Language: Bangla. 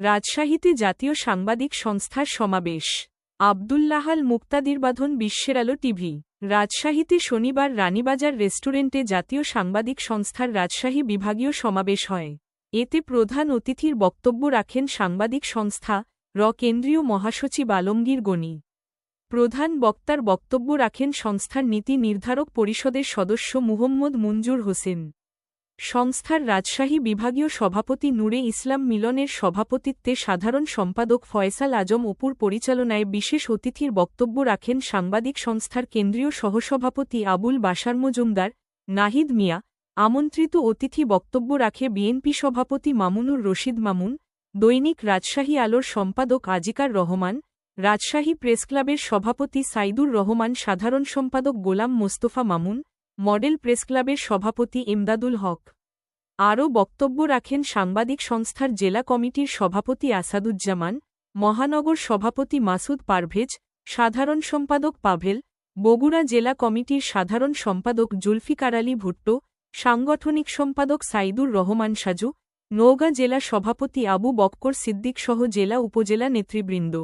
রাজশাহীতে জাতীয় সাংবাদিক সংস্থার সমাবেশ। আবদুল্লাহাল মুক্তাদিরবাঁধন বিশ্বের আলো টিভি। রাজশাহীতে শনিবার রানীবাজার রেস্টুরেন্টে জাতীয় সাংবাদিক সংস্থার রাজশাহী বিভাগীয় সমাবেশ হয়। এতে প্রধান অতিথির বক্তব্য রাখেন সাংবাদিক সংস্থা র কেন্দ্রীয় মহাসচিব আলমগীর গণি প্রধান বক্তার বক্তব্য রাখেন সংস্থার নীতি নির্ধারক পরিষদের সদস্য মুহম্মদ মুঞ্জুর হোসেন। সংস্থার রাজশাহী বিভাগীয় সভাপতি নূরে ইসলাম মিলনের সভাপতিত্বে সাধারণ সম্পাদক ফয়সাল আজম অপুর পরিচালনায় বিশেষ অতিথির বক্তব্য রাখেন সাংবাদিক সংস্থার কেন্দ্রীয় সহসভাপতি আবুল বাশার মজুমদার, নাহিদ মিয়া, আমন্ত্রিত অতিথি বক্তব্য রাখে বিএনপি সভাপতি মামুনুর রশিদ মামুন, দৈনিক রাজশাহী আলোর সম্পাদক আজিকার রহমান, রাজশাহী প্রেসক্লাবের সভাপতি সাইদুর রহমান, সাধারণ সম্পাদক গোলাম মোস্তফা মামুন মডেল প্রেসক্লাবের সভাপতি ইমদাদুল হক। আরও বক্তব্য রাখেন সাংবাদিক সংস্থার জেলা কমিটির সভাপতি আসাদুজ্জামান, মহানগর সভাপতি মাসুদ পারভেজ, সাধারণ সম্পাদক পাভেল, বগুড়া জেলা কমিটির সাধারণ সম্পাদক জুলফিকার আলী ভুট্টো, সাংগঠনিক সম্পাদক সাইদুর রহমান সাজু, নওগাঁ জেলা সভাপতি আবু বক্কর সিদ্দিক সহ জেলা উপজেলা নেতৃবৃন্দ।